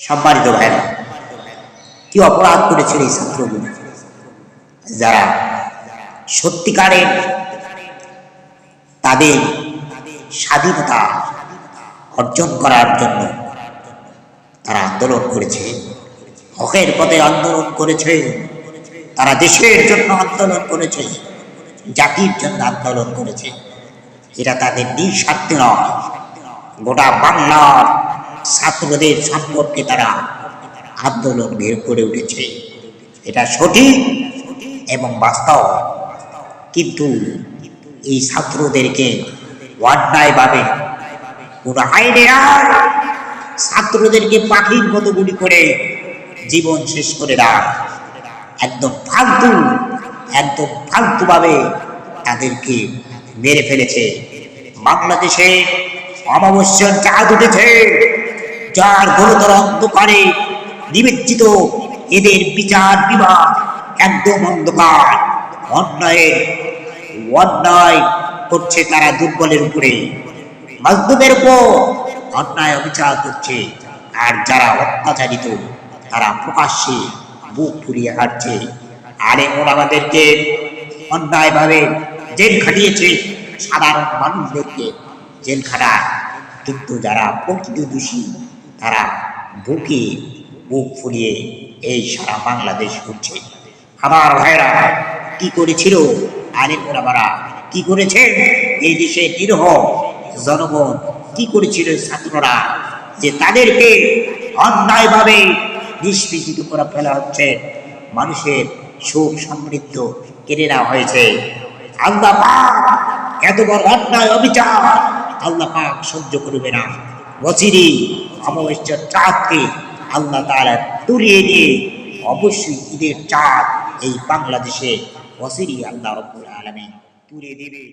সম্মানিত ভাইরা কি অপরাধ করেছিল এই ছাত্রগুলো যারা সত্যিকারের তাদের স্বাধীনতা অর্জন করার জন্য তারা আন্দোলন করেছে, হকের পথে আন্দোলন করেছে, তারা দেশের জন্য আন্দোলন করেছে, জাতির জন্য আন্দোলন করেছে। এটা তাদের নিঃস্বার্থে নয়, গোটা বাংলার ছাত্রদের সম্পর্কে তারা আন্দোলন বের করে উঠেছে। এটা সঠিক এবং বাস্তব। কিন্তু এই ছাত্রদেরকে অন্যায়ভাবে কোনো আইনে আর ছাত্রদেরকে পাখির মতো গুলি করে জীবন শেষ করে দেয় একদম ফালতু, একদম ফালতুভাবে তাদেরকে মেরে ফেলেছে। বাংলাদেশে অমাবস্যার চাঁদ উঠেছে। যার গুরুতর অন্ধকারে নিমজ্জিত এদের বিচার বিভাগ একদম অন্ধকার। অন্যায়ের অন্যায় করছে তারা দুর্বলের উপরে। মজদুমের উপর অন্যায় অবিচার করছে। আর যারা অত্যাচারিত, তারা প্রকাশ্যে বুক ফুরিয়ে হাঁটছে। আরে ওরা আমাদেরকে অন্যায়ভাবে জেল খাটিয়েছে। সাধারণ মানুষদেরকে জেল খাটায়। কিন্তু যারা প্রকৃত দোষী তারা বুকে বুক ফুলিয়ে, এই সারা বাংলাদেশ ঘুরছে। আমার ভাইরা, কি করেছিল আলেম কি করেছে? এই দেশে নিরহ জনগণ, কি করেছিল ছাত্ররা? যে তাদেরকে অন্যায়ভাবে নিষ্পেষিত করে ফেলা হচ্ছে। মানুষের সুখ সমৃদ্ধ কেড়ে নেওয়া হয়েছে। আল্লাহ পাক এত বড় অন্যায় অবিচার আল্লাহ সহ্য করবে না। বচিরি অমাবস্যার চাঁদকে আল্লাহ তারা তুলিয়ে দিয়ে অবশ্যই ঈদের চাঁদ এই বাংলাদেশে বছরই আল্লাহ রব্বুল আলমী তুলে দেবে।